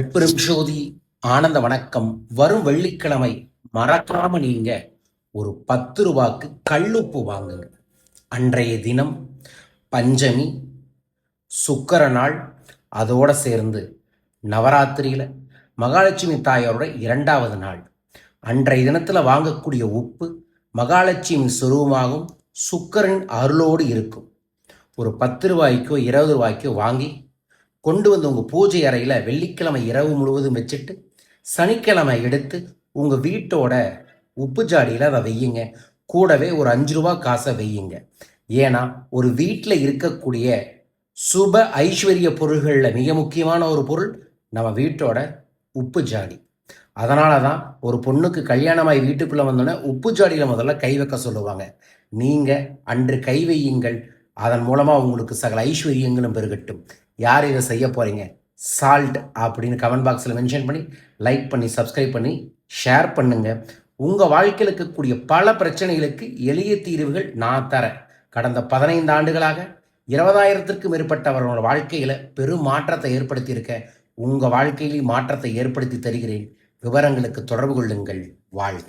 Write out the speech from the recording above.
பெரும்சோதி ஆனந்த வணக்கம். வரும் வெள்ளிக்கிழமை மறக்காம நீங்க ஒரு பத்து ரூபாய்க்கு கல்லுப்பு வாங்குங்க. அன்றைய தினம் பஞ்சமி சுக்கர நாள் அதோட சேர்ந்து நவராத்திரியில மகாலட்சுமி தாயாரோட இரண்டாவது நாள். அன்றைய தினத்துல வாங்கக்கூடிய உப்பு மகாலட்சுமி சுரூபமாகவும் சுக்கரன் அருளோடு இருக்கும். ஒரு பத்து ரூபாய்க்கோ இருபது ரூபாய்க்கோ வாங்கி கொண்டு வந்து உங்கள் பூஜை அறையில் வெள்ளிக்கிழமை இரவு முழுவதும் வச்சுட்டு சனிக்கிழமை எடுத்து உங்கள் வீட்டோட உப்பு ஜாடியில் அதை வையுங்க. கூடவே ஒரு அஞ்சு ரூபா காசை வெய்யுங்க ஏன்னா ஒரு வீட்டில் இருக்கக்கூடிய சுப ஐஸ்வர்ய பொருள்களில் மிக முக்கியமான ஒரு பொருள் நம்ம வீட்டோட உப்பு ஜாடி. அதனால தான் ஒரு பொண்ணுக்கு கல்யாணமாய் வீட்டுக்குள்ளே வந்தோடனே உப்பு ஜாடியில் முதல்ல கை வைக்க சொல்லுவாங்க. நீங்கள் அன்று கை வையுங்கள். அதன் மூலமாக உங்களுக்கு சகல ஐஸ்வர்யங்களும் பெருகட்டும். யார் இதை செய்ய போகிறீங்க சால்ட் அப்படின்னு கமெண்ட் பாக்ஸில் மென்ஷன் பண்ணி லைக் பண்ணி சப்ஸ்கிரைப் பண்ணி ஷேர் பண்ணுங்கள் உங்கள் வாழ்க்கையில் இருக்கக்கூடிய பல பிரச்சனைகளுக்கு எளிய தீர்வுகள் நான் தரேன். கடந்த பதினைந்து ஆண்டுகளாக இருபதாயிரத்திற்கும் மேற்பட்டவர்களோட வாழ்க்கையில் பெரும் மாற்றத்தை ஏற்படுத்தியிருக்க உங்கள் வாழ்க்கையிலேயும் மாற்றத்தை ஏற்படுத்தி தருகிறேன். விவரங்களுக்கு தொடர்பு கொள்ளுங்கள். வாழ்க.